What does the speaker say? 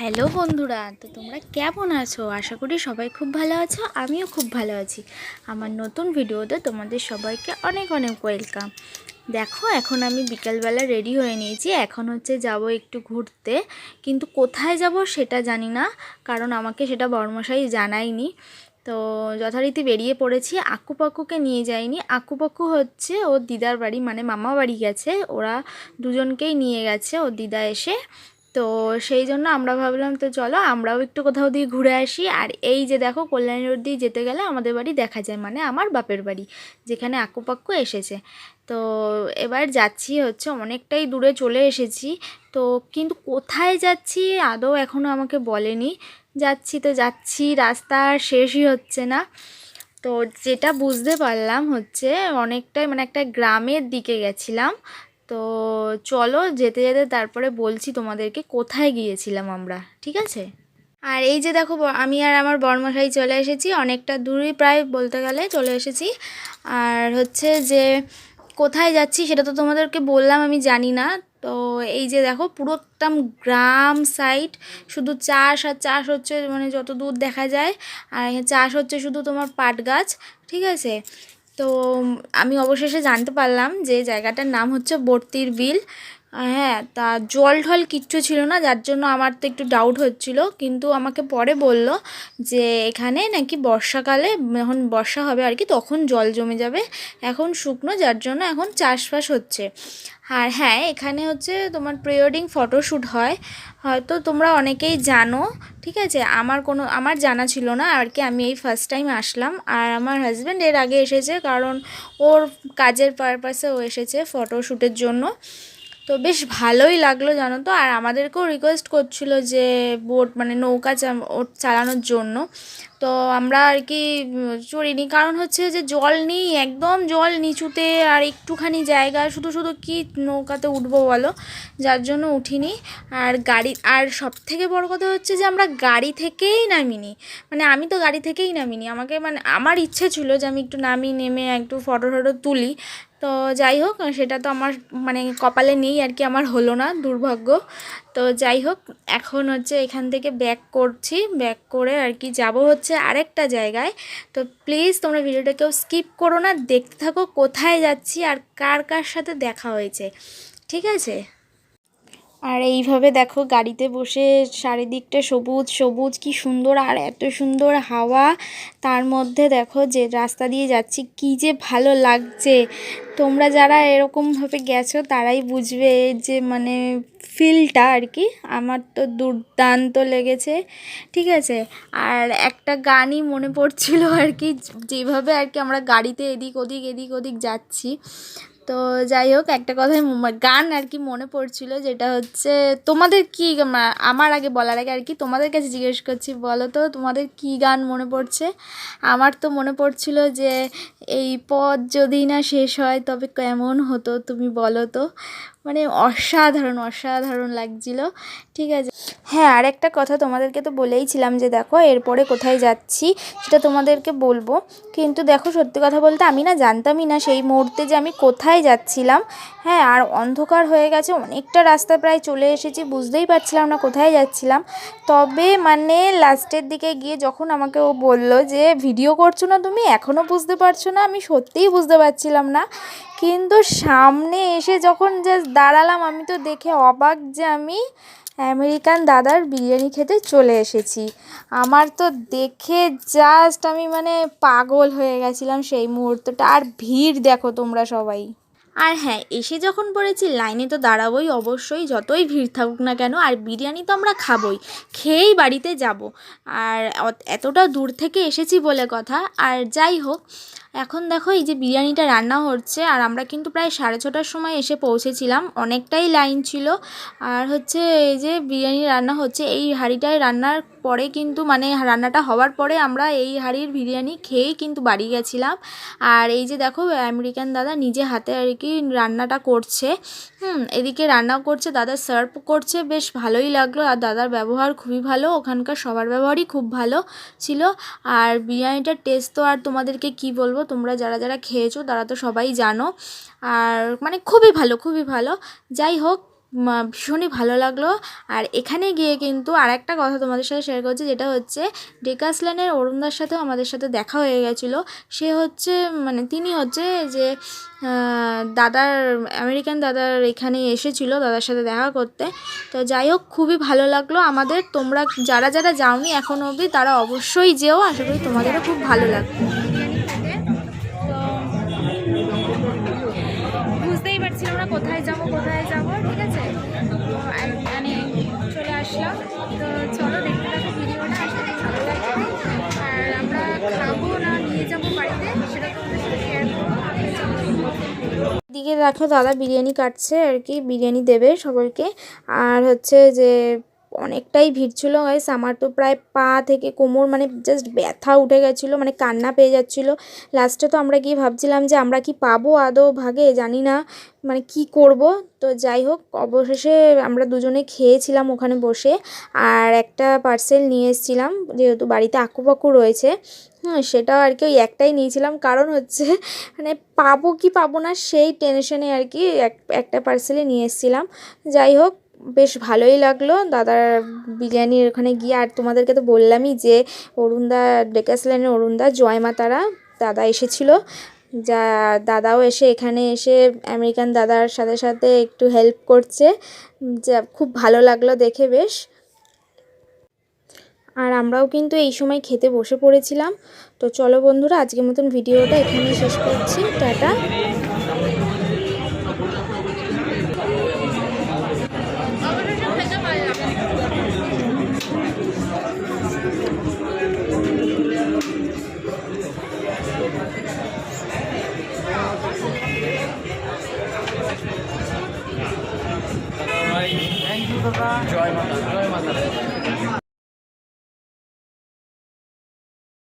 Hello বন্ধুরা, তো তোমরা কেমন আছো? আশা করি সবাই খুব ভালো আছো, আমিও খুব ভালো আছি। আমার নতুন ভিডিওতে তোমাদের সবাইকে অনেক অনেক ওয়েলকাম। দেখো, এখন আমি বিকালবেলা রেডি হয়ে নিয়েছি, এখন হচ্ছে যাব একটু ঘুরতে। কিন্তু কোথায় যাব সেটা জানি না, কারণ আমাকে সেটা বর্মশাই জানায়নি। তো যথারীতি বেরিয়ে পড়েছি, আকুপাকুকে নিয়ে যায়নি আকুপাকু হচ্ছে ওর দিদার বাড়ি মানে মামা বাড়ি গেছে, ওরা দুজনকেই নিয়ে গেছে, ওর দিদা এসে। তো সেই জন্য আমরা ভাবলাম, তো চলো আমরাও একটু কোথাও দিয়ে ঘুরে আসি। আর এই যে দেখো, কল্যাণী রোড দিয়ে যেতে গেলে আমাদের বাড়ি দেখা যায় মানে আমার বাপের বাড়ি, যেখানে আকুপাক্কু এসেছে। তো এবার যাচ্ছি হচ্ছে, অনেকটাই দূরে চলে এসেছি। তো কিন্তু কোথায় যাচ্ছি আদৌ এখনও আমাকে বলেনি। যাচ্ছি তো যাচ্ছি, রাস্তা শেষই হচ্ছে না। তো যেটা বুঝতে পারলাম হচ্ছে, অনেকটাই মানে একটা গ্রামের দিকে গেছিলাম। তো চলো যেতে যেতে তারপরে বলছি তোমাদেরকে কোথায় গিয়েছিলাম আমরা, ঠিক আছে? আর এই যে দেখো, আমি আর আমার বর্মশাই চলে এসেছি, অনেকটা দূরই প্রায় বলতে গেলে চলে এসেছি। আর হচ্ছে যে কোথায় যাচ্ছি সেটা তো তোমাদেরকে বললাম, আমি জানি না। তো এই যে দেখো পুরো একদম গ্রাম সাইড শুধু চাষ আর চাষ হচ্ছে মানে যত দূর দেখা যায়। আর চাষ হচ্ছে শুধু তোমার পাট গাছ, ঠিক আছে? তো আমি অবশেষে জানতে পারলাম যে জায়গাটার নাম হচ্ছে বর্তির বিল। হ্যাঁ তা জল ঢল কিচ্ছু ছিল না, যার জন্য আমার তো একটু ডাউট হচ্ছিল। কিন্তু আমাকে পরে বলল যে, এখানে নাকি বর্ষাকালে যখন বর্ষা হবে আর কি, তখন জল জমে যাবে, এখন শুকনো, যার জন্য এখন চাষবাস হচ্ছে। আর হ্যাঁ এখানে হচ্ছে তোমার প্রি ওয়েডিং ফটোশ্যুট হয়। হয়তো তোমরা অনেকেই জানো, ঠিক আছে? আমার কোনো, আমার জানা ছিল না আর কি, আমি এই ফার্স্ট টাইম আসলাম। আর আমার হাজব্যান্ড এর আগে এসেছে, কারণ ওর কাজের পারপাসে ও এসেছে ফটোশ্যুটের জন্য। তো বেশ ভালোই লাগল জানো তো। আর আমাদেরকেও রিকোয়েস্ট করছিল যে বোট মানে নৌকা চালানোর জন্য। তো আমরা আর কি চড়িনি। কারণ হচ্ছে যে জল নেই, একদম জল নিচুতে আর একটুখানি জায়গা। শুধু শুধু কি নৌকাতে উঠবো বলো? যার জন্য উঠিনি। আর গাড়ি, আর সব থেকে বড় কথা হচ্ছে যে আমরা গাড়ি থেকেই নামিনি। মানে আমি তো গাড়ি থেকেই নামিনি। আমাকে মানে আমার ইচ্ছে ছিল যে আমি একটু নামি, নেমে একটু ফটো টটো তুলি। তো যাই হোক, সেটা তো আমার মানে কপালে নেই আর কি, আমার হলো না, দুর্ভাগ্য। তো যাই হোক, এখন হচ্ছে এখান থেকে ব্যাক করছি ব্যাক করে আর কি যাব হচ্ছে আরেকটা জায়গায়। তো প্লিজ তোমরা ভিডিওটা কেউ স্কিপ করো না, দেখতে থাকো কোথায় যাচ্ছি আর কার কার সাথে দেখা হয়েছে। ঠিক আছে? আর এইভাবে দেখো গাড়িতে বসে চারিদিকটা সবুজ সবুজ, কি সুন্দর আর এত সুন্দর হাওয়া। তার মধ্যে দেখো যে রাস্তা দিয়ে যাচ্ছি, কি যে ভালো লাগছে। তোমরা যারা এরকমভাবে গেছো, তারাই বুঝবে যে মানে ফিলটা আর কি। আমার তো দুর্দান্ত লেগেছে, ঠিক আছে? আর একটা গানই মনে পড়ছিল আর কি, যেভাবে আর কি আমরা গাড়িতে এদিক ওদিক এদিক ওদিক যাচ্ছি। তো যাই হোক, একটা কথাই গান আর কি মনে পড়ছিল যেটা হচ্ছে, তোমাদের কি আমার আগে বলার আগে আর কি তোমাদের কাছে জিজ্ঞেস করছি, বলো তো তোমাদের কি গান মনে পড়ছে? আমার তো মনে পড়ছিল যে এই পদ যদি না শেষ হয় তবে কেমন হতো তুমি বলো তো। মানে অসাধারণ অসাধারণ লাগছিল। ঠিক আছে। হ্যাঁ আর একটা কথা তোমাদেরকে তো বলেইছিলাম যে দেখো, এরপরে কোথায় যাচ্ছি সেটা তোমাদেরকে বলব। কিন্তু দেখো, সত্যি কথা বলতে আমি না জানতামই না সেই মুহূর্তে যে আমি কোথায় যাচ্ছিলাম। হ্যাঁ আর অন্ধকার হয়ে গেছে, অনেকটা রাস্তা প্রায় চলে এসেছি, বুঝতেই পারছিলাম না কোথায় যাচ্ছিলাম। তবে মানে লাস্টের দিকে গিয়ে যখন আমাকে ও বলল যে, ভিডিও করছ না তুমি? এখনও বুঝতে পারছ না? আমি সত্যিই বুঝতে পারছিলাম না। কিন্তু সামনে এসে যখন জাস্ট দাঁড়ালাম, আমি তো দেখে অবাক যে আমি আমেরিকান দাদার বিরিয়ানি খেতে চলে এসেছি। আমার তো দেখে জাস্ট আমি মানে পাগল হয়ে গেছিলাম সেই মুহূর্তটা। আর ভিড় দেখো তোমরা সবাই। আর হ্যাঁ এসে যখন পড়েছি, লাইনে তো দাঁড়াবোই অবশ্যই, যতই ভিড় থাকুক না কেন, আর বিরিয়ানি তো আমরা খাবোই, খেয়েই বাড়িতে যাব। আর এতটা দূর থেকে এসেছি বলে কথা, আর যাই হোক, এখন দেখো এই যে বিরিয়ানিটা রান্না হচ্ছে, আর আমরা কিন্তু প্রায় সাড়ে ছটার সময় এসে পৌঁছেছিলাম, অনেকটাই লাইন ছিল। আর হচ্ছে এই যে বিরিয়ানি রান্না হচ্ছে, এই হাঁড়িটায় রান্নার পরে কিন্তু মানে রান্নাটা হওয়ার পরে আমরা এই হাঁড়ির বিরিয়ানি খেয়েই কিন্তু বাড়ি গেছিলাম। আর এই যে দেখো, আমেরিকান দাদা নিজে হাতে আর কি রান্নাটা করছে। হুম, এদিকে রান্নাও করছে, দাদা সার্ভ করছে, বেশ ভালোই লাগল। আর দাদার ব্যবহার খুবই ভালো, ওখানকার সবার ব্যবহারই খুব ভালো ছিল। আর বিরিয়ানিটার টেস্ট তো আর তোমাদেরকে কি বলব, তোমরা যারা যারা খেয়েছো তারা তো সবাই জানো। আর মানে খুবই ভালো খুবই ভালো। যাই হোক ভীষণই ভালো লাগল। আর এখানে গিয়ে কিন্তু আর একটা কথা তোমাদের সাথে শেয়ার করছি, যেটা হচ্ছে ডেকাসল্যানের অরুণদার সাথেও আমাদের সাথে দেখা হয়ে গেছিল। সে হচ্ছে মানে তিনি হচ্ছে যে দাদার, আমেরিকান দাদার এখানে এসেছিল দাদার সাথে দেখা করতে। তো যাই হোক, খুবই ভালো লাগল আমাদের। তোমরা যারা যারা যাওনি এখনও অবধি, তারা অবশ্যই যেও। আশা করি তোমাদেরও খুব ভালো লাগবে। কোথায় যাব কোথায় যাব, ঠিক আছে? মানে চলে আসলাম। তো চলো, দেখতে থাকো ভিডিওটা আসলে ভালো লাগবে। আর আমরা খাব না নিয়ে যাব বাড়িতে, সেটা তোমাদের সাথে শেয়ার করব। দিকে দেখো দাদা বিরিয়ানি কাটছে আর কি, বিরিয়ানি দেবে সবাইকে। আর হচ্ছে যে অনেকটাই ভিড় ছিল গাইস আমার তো প্রায় পা থেকে কোমর মানে জাস্ট ব্যথা উঠে গেছিল মানে কান্না পেয়ে যাচ্ছিল। লাস্টে তো আমরা গিয়ে ভাবছিলাম যে আমরা কি পাবো আদৌ ভাগে, জানি না মানে কি করব? তো যাই হোক, অবশেষে আমরা দুজনে খেয়েছিলাম ওখানে বসে। আর একটা পার্সেল নিয়ে এসেছিলাম, যেহেতু বাড়িতে আঁকুপাকু রয়েছে। হ্যাঁ সেটাও আর কি ওই একটাই নিয়েছিলাম। কারণ হচ্ছে মানে পাবো কি পাবো না, সেই টেনশনে আর কি এক- একটা পার্সেলে নিয়ে এসেছিলাম। যাই হোক বেশ ভালোই লাগল। দাদার বিরিয়ানির ওখানে গিয়ে, আর তোমাদেরকে তো বললামই যে অরুণদা ডেকাসলাইনের অরুণদা জয় মাতারা দাদা এসেছিল। যা দাদাও এসে এখানে এসে আমেরিকান দাদার সাথে সাথে একটু হেল্প করছে। যা খুব ভালো লাগল দেখে বেশ। আর আমরাও কিন্তু এই সময় খেতে বসে পড়েছিলাম। তো চলো বন্ধুরা, আজকের মতন ভিডিওটা এখানেই শেষ করছি। টাটা।